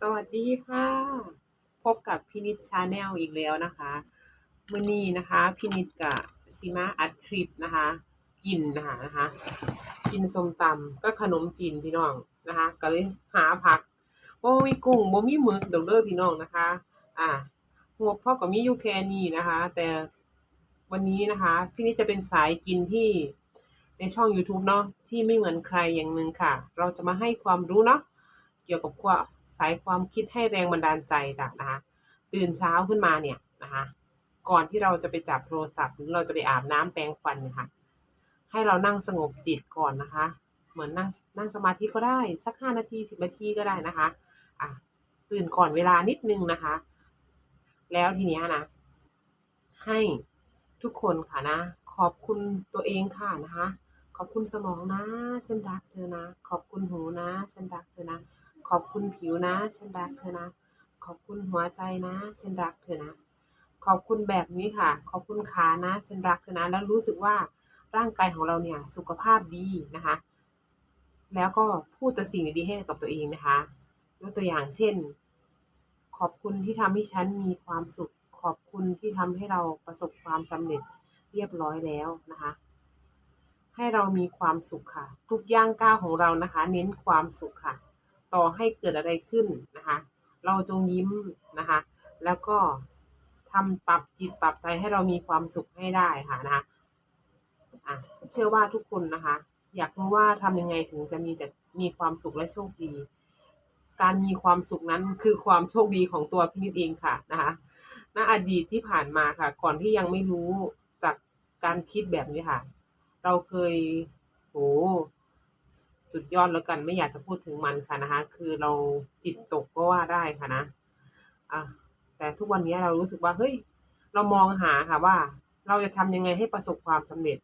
สวัสดีค่ะ พบกับพินิจชาแนลอีกแล้วนะคะมื้อนี้นะคะพินิจกับซิมาอัดคลิปนะคะ กินนะคะนะคะ กินส้มตำก็ขนมจีนพี่น้องนะคะ ก็เลยหาผักบ่มีกุ้งบ่มีหมึกดอกเด้อพี่น้องนะคะ อ่างบพ่อก็มีอยู่แค่นี้นะคะ แต่วันนี้นะคะพี่นิจจะเป็นสายกินที่ในช่อง YouTube เนาะที่ไม่เหมือนใครอย่างหนึ่งค่ะ เราจะมาให้ความรู้เนาะเกี่ยวกับความ สายความคิดให้แรงบันดาลใจจากนะคะ ตื่นเช้าขึ้นมาเนี่ยนะคะ ก่อนที่เราจะไปจับโทรศัพท์ หรือเราจะไปอาบน้ำแปรงฟันนยคะ ให้เรานั่งสงบจิตก่อนนะคะ เหมือนนั่งนั่งสมาธิก็ได้สักห้านาทีสิบนาทีก็ได้นะคะอะตื่นก่อนเวลานิดนึงนะคะ แล้วทีนี้นะ ให้ทุกคนค่ะนะ ขอบคุณตัวเองค่ะนะคะขอบคุณสมองนะ ฉันรักเธอนะ ขอบคุณหูนะ ฉันรักเธอนะ ขอบคุณผิวนะ ฉันรักเธอนะ ขอบคุณหัวใจนะ ฉันรักเธอนะ ขอบคุณแบบนี้ค่ะ ขอบคุณขานะ ฉันรักเธอนะ แล้วรู้สึกว่าร่างกายของเราเนี่ยสุขภาพดีนะคะ แล้วก็พูดแต่สิ่งดีๆให้กับตัวเองนะคะยกตัวอย่างเช่น ขอบคุณที่ทำให้ฉันมีความสุข ขอบคุณที่ทำให้เราประสบความสำเร็จเรียบร้อยแล้วนะคะ ให้เรามีความสุขค่ะ ทุกย่างก้าวของเรานะคะ เน้นความสุขค่ะ ต่อให้เกิดอะไรขึ้นนะคะ เราจงยิ้มนะคะ แล้วก็ทำปรับจิตปรับใจให้เรามีความสุขให้ได้ค่ะนะคะอะเชื่อว่าทุกคนนะคะ อยากรู้ว่าทำยังไงถึงจะมีแต่มีความสุขและโชคดี การมีความสุขนั้นคือความโชคดีของตัวพี่นิดเองค่ะนะคะณอดีตที่ผ่านมาค่ะ ก่อนที่ยังไม่รู้จากการคิดแบบนี้ค่ะ เราเคยโห สุดยอดแล้วกันไม่อยากจะพูดถึงมันค่ะนะคะ คือเราจิตตกก็ว่าได้ค่ะนะอะแต่ทุกวันนี้เรารู้สึกว่าเฮ้ย เรามองหาค่ะว่า เราจะทำยังไงให้ประสบความสำเร็จ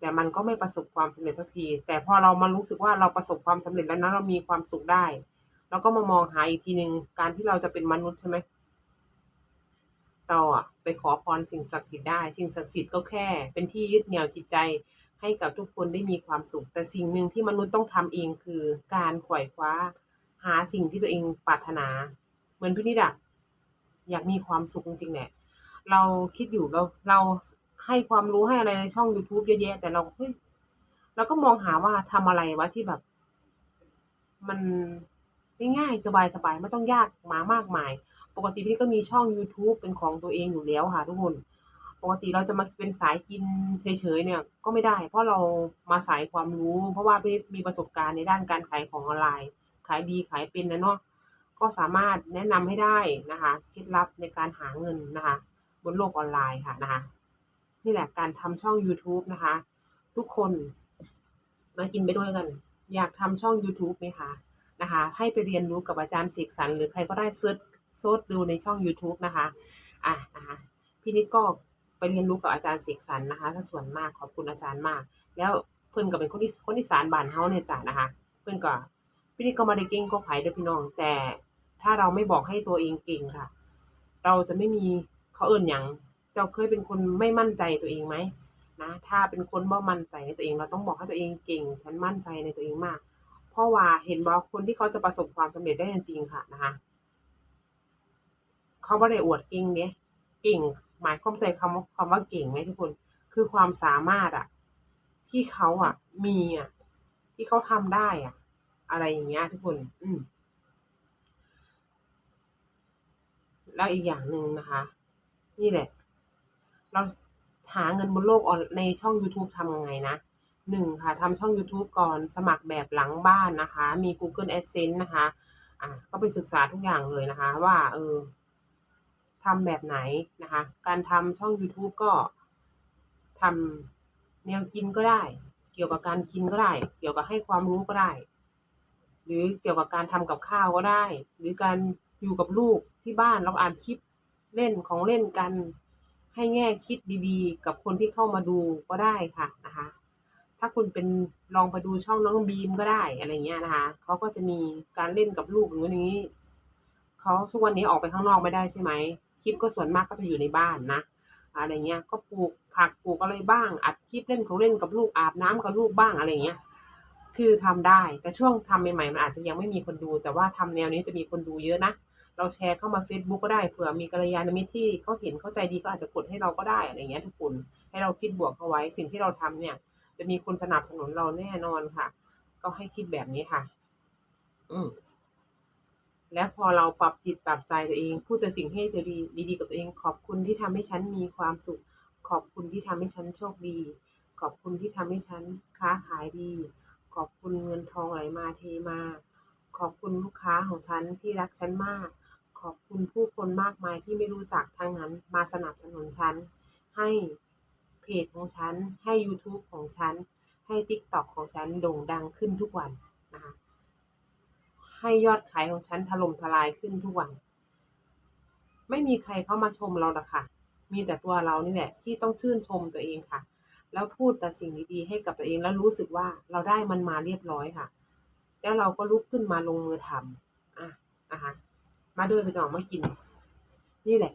แต่มันก็ไม่ประสบความสำเร็จสักที แต่พอเรามารู้สึกว่าเราประสบความสำเร็จแล้วนะเรามีความสุขได้เราก็มามองหาอีกทีหนึ่งการที่เราจะเป็นมนุษย์ใช่ไหมเราอะไปขอพรสิ่งศักดิ์สิทธิ์ได้ สิ่งศักดิ์สิทธิ์ก็แค่ เป็นที่ยึดเหนี่ยวจิตใจ ให้กับทุกคนได้มีความสุข แต่สิ่งหนึ่งที่มนุษย์ต้องทำเองคือการขว่คว้า หาสิ่งที่ตัวเองปรารถนา เหมือนพี่นิดอะอยากมีความสุขจริงๆแหละเราคิดอยู่เราเราให้ความรู้ให้อะไรในช่อง YouTube เยอะแยะ แต่เราเฮ้ยเราก็มองหาว่าทำอะไรวะที่แบบ มันง่ายๆสบายๆไม่ต้องยากมามากมาย ปกติพี่ก็มีช่อง YouTube เป็นของตัวเองอยู่แล้วค่ะทุกคน ปกติเราจะมาเป็นสายกินเฉยๆเนี่ยก็ไม่ได้ เพราะเรามาสายความรู้ เพราะว่าพี่มีประสบการณ์ในด้านการขายของออนไลน์ ขายดีขายเป็นนะเนาะก็สามารถแนะนำให้ได้นะคะเคล็ดลับในการหาเงินนะคะ บนโลกออนไลน์ค่ะนะคะนี่แหละการทำช่อง YouTube นะคะ ทุกคนมากินไปด้วยกัน อยากทำช่อง YouTube ไหมคะนะคะ ให้ไปเรียนรู้กับอาจารย์เสกสรรหรือใครก็ได้เซิร์ชโซดดูในช่อง YouTube นะคะอะนะคะพี่นิดก็ ไปเรียนรู้กับอาจารย์เสกสรรนะคะถ้าส่วนมากขอบคุณอาจารย์มาก แล้วเพิ่อนก็เป็นคนที่คนที่สารบ้านเฮาเนี่ยจ้ะนะคะ เพิ่อนก็พี่นิดก็มาได้เก่งก็ไผเด้อพี่น้อง แต่ถ้าเราไม่บอกให้ตัวเองเก่งค่ะ เราจะไม่มีเขาเอิ้นหยังเจ้าเคยเป็นคนไม่มั่นใจตัวเองไหมนะถ้าเป็นคนบ่มั่นใจในตัวเอง เราต้องบอกให้ตัวเองเก่ง ฉันมั่นใจในตัวเองมาก เพราะว่าเห็นบ่คนที่เขาจะประสบความสำเร็จได้จริงๆค่ะนะคะ เขาบ่ได้อวดเก่งเด้ เก่ง หมายความใจคำว่าคำว่าเก่งไหมทุกคน คือความสามารถอะที่เขาอะมีอะที่เขาทำได้อะอะไรอย่างเงี้ยทุกคน อืมแล้วอีกอย่างหนึ่งนะคะ นี่แหละ เราหาเงินบนโลกออนในช่อง YouTube ทำยังไงนะหนึ่งค่ะทำช่อง YouTube ก่อนสมัครแบบหลังบ้านนะคะ มี Google AdSense นะคะ อะก็ไปศึกษาทุกอย่างเลยนะคะ ว่า เออ ทำแบบไหนนะคะ การทำช่อง YouTube ก็ทำแนวกินก็ได้ เกี่ยวกับการกินก็ได้ เกี่ยวกับให้ความรู้ก็ได้ หรือเกี่ยวกับการทำกับข้าวก็ได้ หรือการอยู่กับลูกที่บ้านเราอ่านคลิปเล่นของเล่นกัน ให้แง่คิดดีๆ กับคนที่เข้ามาดูก็ได้ค่ะนะคะ ถ้าคุณเป็นลองไปดูช่องน้องบีมก็ได้อะไรเงี้ยนะคะเขาก็จะมีการเล่นกับลูกอย่างนี้เขาทุกวันนี้ออกไปข้างนอกไม่ได้ใช่ไหม คลิปก็ส่วนมากก็จะอยู่ในบ้านนะ อะไรเงี้ย ก็ปลูกผักปลูกอะไรบ้าง อัดคลิปเล่นของเล่นกับลูกอาบน้ำกับลูกบ้างอะไรเงี้ย คือทำได้ แต่ช่วงทำใหม่ๆมันอาจจะยังไม่มีคนดู แต่ว่าทำแนวนี้จะมีคนดูเยอะนะ เราแชร์เข้ามา Facebook ก็ได้ เผื่อมีกัลยาณมิตรที่เขาเห็นเข้าใจดีก็อาจจะกดให้เราก็ได้อะไรเงี้ยทุกคน ให้เราคิดบวกเข้าไว้ สิ่งที่เราทำเนี่ย จะมีคนสนับสนุนเราแน่นอนค่ะ ก็ให้คิดแบบนี้ค่ะ อืม และพอเราปรับจิตปรับใจตัวเอง พูดแต่สิ่งให้ตัวดีดีๆกับตัวเอง ขอบคุณที่ทำให้ฉันมีความสุข ขอบคุณที่ทำให้ฉันโชคดี ขอบคุณที่ทำให้ฉันค้าขายดี ขอบคุณเงินทองไหลมาเทมา ขอบคุณลูกค้าของฉันที่รักฉันมาก ขอบคุณผู้คนมากมายที่ไม่รู้จักทั้งนั้นมาสนับสนุนฉัน ให้เพจของฉัน ให้ YouTube ของฉัน ให้ TikTok ของฉันโด่งดังขึ้นทุกวัน ให้ยอดขายของฉันถล่มทลายขึ้นทุกวัน ไม่มีใครเข้ามาชมเราหรอกค่ะ มีแต่ตัวเรานี่แหละที่ต้องชื่นชมตัวเองค่ะ แล้วพูดแต่สิ่งดีๆให้กับตัวเองแล้วรู้สึกว่าเราได้มันมาเรียบร้อยค่ะ แล้วเราก็ลุกขึ้นมาลงมือทำอะนะคะมาด้วยไปน้องมากิน นี่แหละ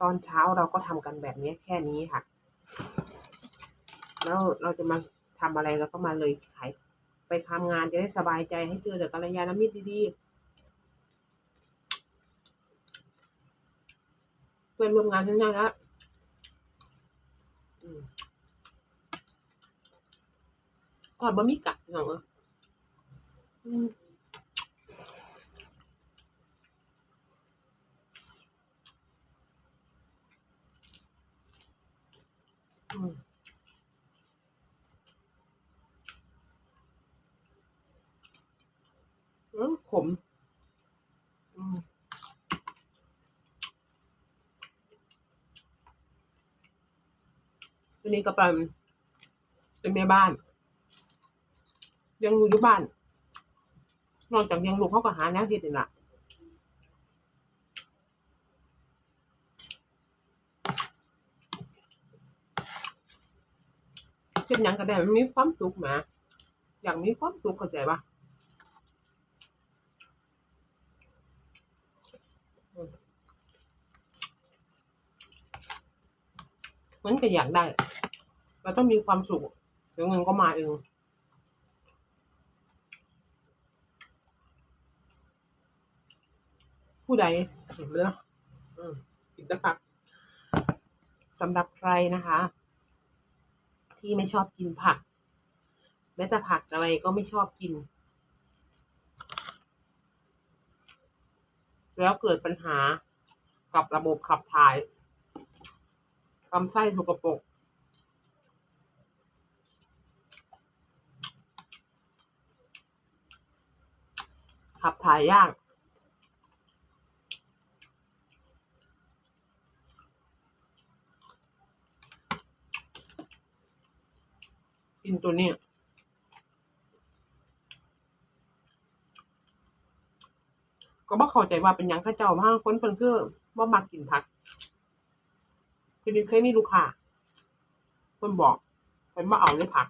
ตอนเช้าเราก็ทำกันแบบนี้แค่นี้ค่ะ แล้วเราจะมาทำอะไรเราก็มาเลยขาย ไปทำงานจะได้สบายใจให้เจอแต่กัลยาณมิตรดีๆเพื่อนร่วมงานทั้งนั้นแล้วก่อนบะมีกัดหน่อยเอออืมอืม อืม ขมอืมทีนี้ก็เป็นเป็นแม่บ้านเลี้ยังลูกอยู่บ้าน นอกจากเลี้ยังลูกเขาก็หาแนวเฮ็ดนี่ล่ะเฮ็ดหยังก็ได้มันมีความสุขแหมอยากมีความสุขเข้าใจปะ มันก็อยากได้ เราต้องมีความสุขเดี๋ยวเงินก็มาเองผู้ใดเห็นไหมล่ะอืมกินตะผักสำหรับใครนะคะ ที่ไม่ชอบกินผัก แม้แต่ผักอะไรก็ไม่ชอบกิน แล้วเกิดปัญหากับระบบขับถ่าย ลำไส้สกปรกขับถ่ายยาก กินตัวนี้ก็บ่เข้าใจว่าเป็นยังข้าเจ้าบางคนเพิ่นคือบ่มักกินผัก คือดิเคยมีลูกค้าเพิ่นบอกเพิ่นบ่เอาเลยผัก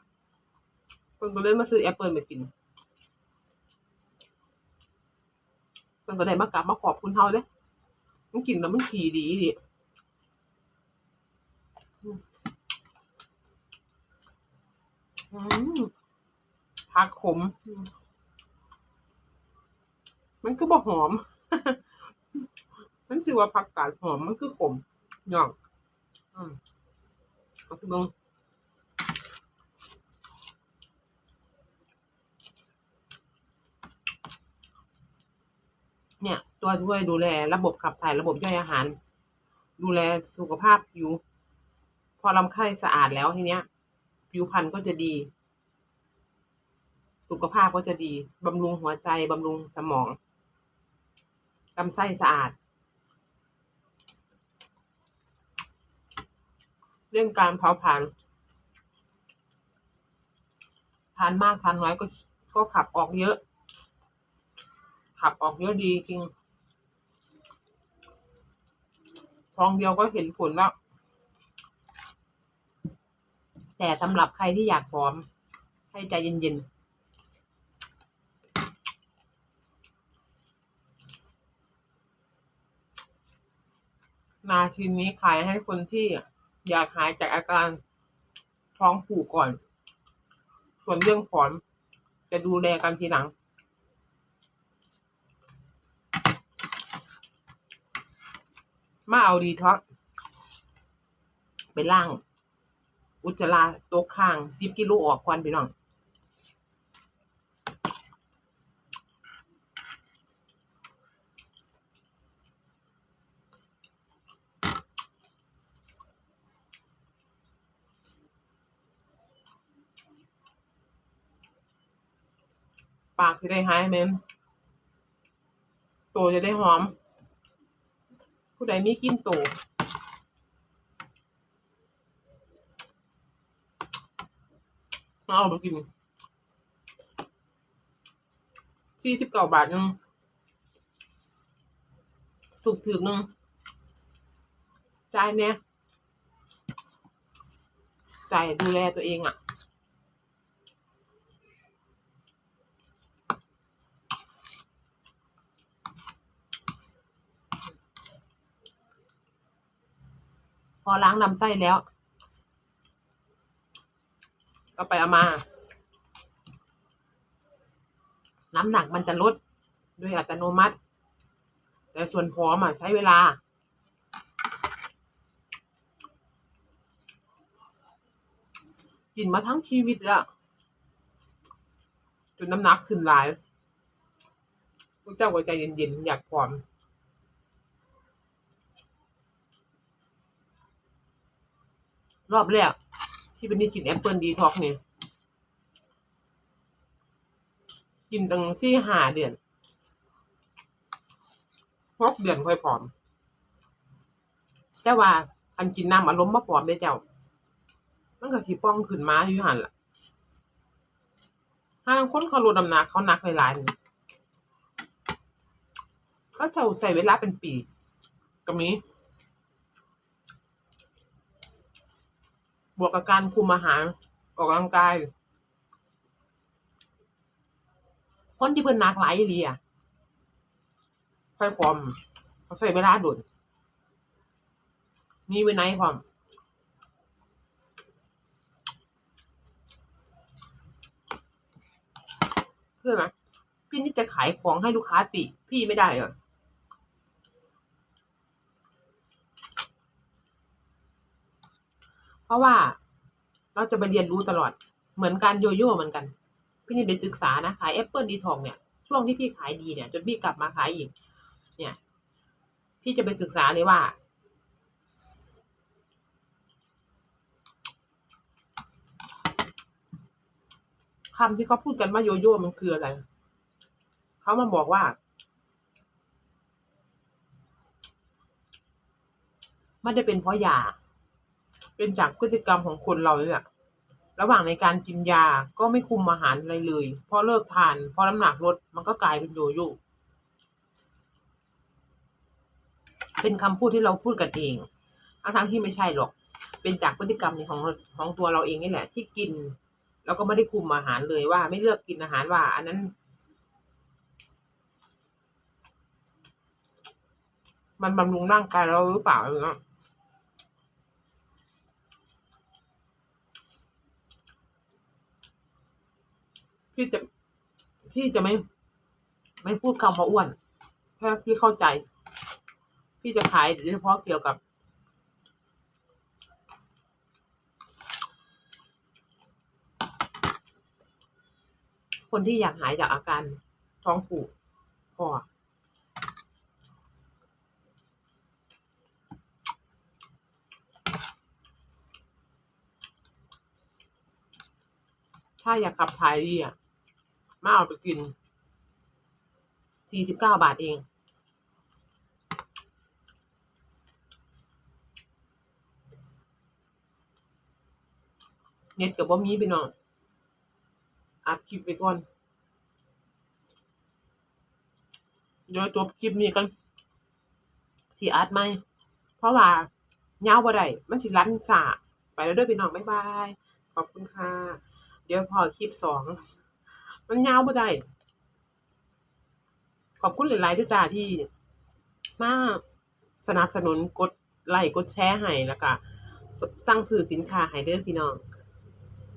เพิ่นก็เลยมาซื้อแอปเปิลมากินเพิ่นก็ได้มากลับมาขอบคุณเฮาเด้มันกินแล้วมันขี่ดีดิผักขม มันคือบ่หอม มันชื่อว่าผักกาดหอมมันคือขมย่อง อืมเอบิ่งเนี่ย ตัวช่วยดูแลระบบขับถ่ายระบบย่อยอาหาร ดูแลสุขภาพผิว พอลำไส้สะอาดแล้วทีเนี้ย ผิวพรรณก็จะดี สุขภาพก็จะดีบำรุงหัวใจบำรุงสมองลำไส้สะอาด เรื่องการเผาผลาญทานมากทานน้อยก็ก็ขับออกเยอะ ขับออกเยอะดีจริงฟองเดียวก็เห็นผลแล้วแต่สำหรับใครที่อยากผอม ให้ใจเย็นๆนาทีนี้ขายให้คนที่ อยากหายจากอาการท้องผูกก่อน ส่วนเรื่องผอมจะดูแลกันทีหลัง มาเอาดีท็อกซ์ไปล่าง อุจจาระตกข้างสิบกิโลออกควันไปน้อง ปากจะได้หายเหมนตัวจะได้หอม ผู้ใดมีกินตัวเอาไปกินสี่สิบเก้าบาทนึงถูกถือนึ่งจ่ายเนี่ยจ่ายดูแลตัวเองอะ อล้างลำไส้แล้ว ก็ไปเอามา น้ำหนักมันจะลดโดยอัตโนมัติ แต่ส่วนผอมอะใช้เวลา กินมาทั้งชีวิตแล้วจนน้ำหนักขึ้นหลายพวกเจ้าก็ใจเย็นๆอยากผอม รอบแรกที่เป็นนี่กินแอปเปิลดีท็อกเนี่ยกินตั้งสี่ห้าเดือนหกเดือนค่อยผอม แต่ว่าอันกินน้ำอารมณ์มาผอมได้เจ้า มันก็สิป้องขึ้นมาอยู่หันล่ะถ้าบางคนเขาลดน้ำหนักเขาหนักหลายๆนี่เขาจ้าใส่เวลาเป็นปี ก็มี บวกกับการคุมอาหารออกกำลังกาย คนที่เพิ่นนักหลายอีหลีอะใส่ความเขาใส่เวลาดุนมีว้ไหนความเพื่อไหมพี่นี่จะขายของให้ลูกค้าติ พี่ไม่ได้เหรอ เพราะว่าเราจะไปเรียนรู้ตลอด เหมือนการโยโย่เหมือนกัน พี่นี่ไปศึกษานะขายแอปเปิลดีทองเนี่ย ช่วงที่พี่ขายดีเนี่ย จนพี่กลับมาขายอีก เนี่ย พี่จะไปศึกษาเลยว่าคำที่เขาพูดกันว่าโยโย่มันคืออะไร เขามาบอกว่าไม่ได้เป็นเพราะยา เป็นจากพฤติกรรมของคนเราเนี่ยแหละระหว่างในการกินยาก็ไม่คุมอาหารอะไรเลย พอเลิกทาน พอน้ำหนักลดมันก็กลายเป็นโยโย่เป็นคำพูดที่เราพูดกันเองทั้งทั้งๆที่ไม่ใช่หรอก เป็นจากพฤติกรรมของของตัวเราเองนี่แหละ ที่กิน แล้วก็ไม่ได้คุมอาหารเลยว่า ไม่เลือกกินอาหารว่า อันนั้นมันบำรุงร่างกายเราหรือเปล่าอะไร เงี้ยพี่จะพี่จะไม่ ไม่พูดคำว่าอ้วนแค่พี่เข้าใจ พี่จะขายเฉพาะเกี่ยวกับ คนที่อยากหายจากอาการท้องผูกพอถ้าอยากขับถ่ายดีอะ มาเอาไปกินสี่สิบเก้าบาทเองเน็ตกับบ่มีพี่น้องอัดคลิปไปก่อนเดี๋ยวจบคลิปนี้กันสีอัดไหม เพราะว่าเงาวบ่ได้มันสิรันสาไปแล้วด้วยพี่น้อง บ๊ายบาย ขอบคุณค่ะ เดี๋ยวพอคลิปสอง มันยาวบ่ได้ขอบคุณหลายๆที่จ้าที่มาสนับสนุนกดไลค์กดแชร์ให้แล้วก็สั่งซื้อสินค้าให้เด้อพี่น้อง